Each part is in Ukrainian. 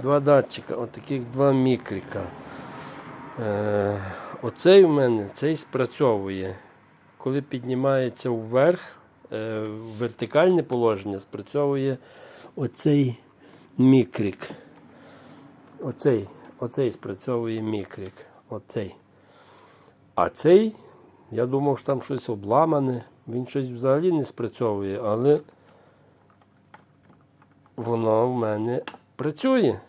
Два датчика, отаких два мікрика. Е, оцей у мене цей спрацьовує. Коли піднімається вверх, е, вертикальне положення спрацьовує оцей мікрик. Оцей, оцей спрацьовує мікрик. Оцей. А цей, я думав, що там щось обламане. Він щось взагалі не спрацьовує, але воно в мене працює.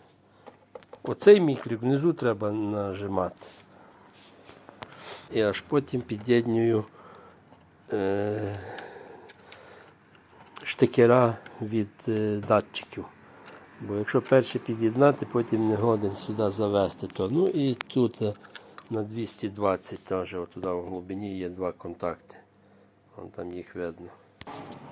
Оцей мікрик внизу треба нажимати. І аж потім під'єднюю е, штикера від е, датчиків. Бо якщо перше під'єднати, потім не годен сюди завести. То. Ну і тут е, на 220 теж туди в глибині є два контакти. Вон там їх видно.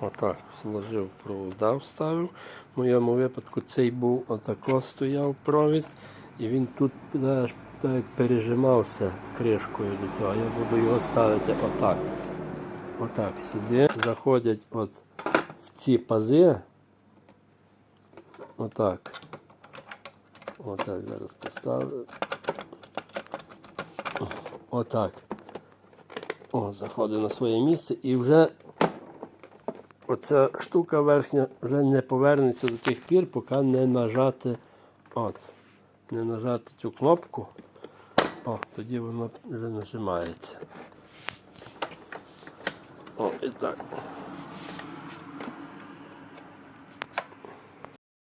Отак, зложив провода, вставив. В моєму випадку цей був отако стояв провід, і він тут знаєш, пережимався кришкою до цього. Я буду його ставити отак. Отак сюди. Заходять от в ці пази. Отак. Отак зараз поставлю. Отак. О, заходить на своє місце і вже оця штука верхня вже не повернеться до тих пір, поки не нажати от, не нажати цю кнопку. О, тоді воно вже нажимається. О, і так.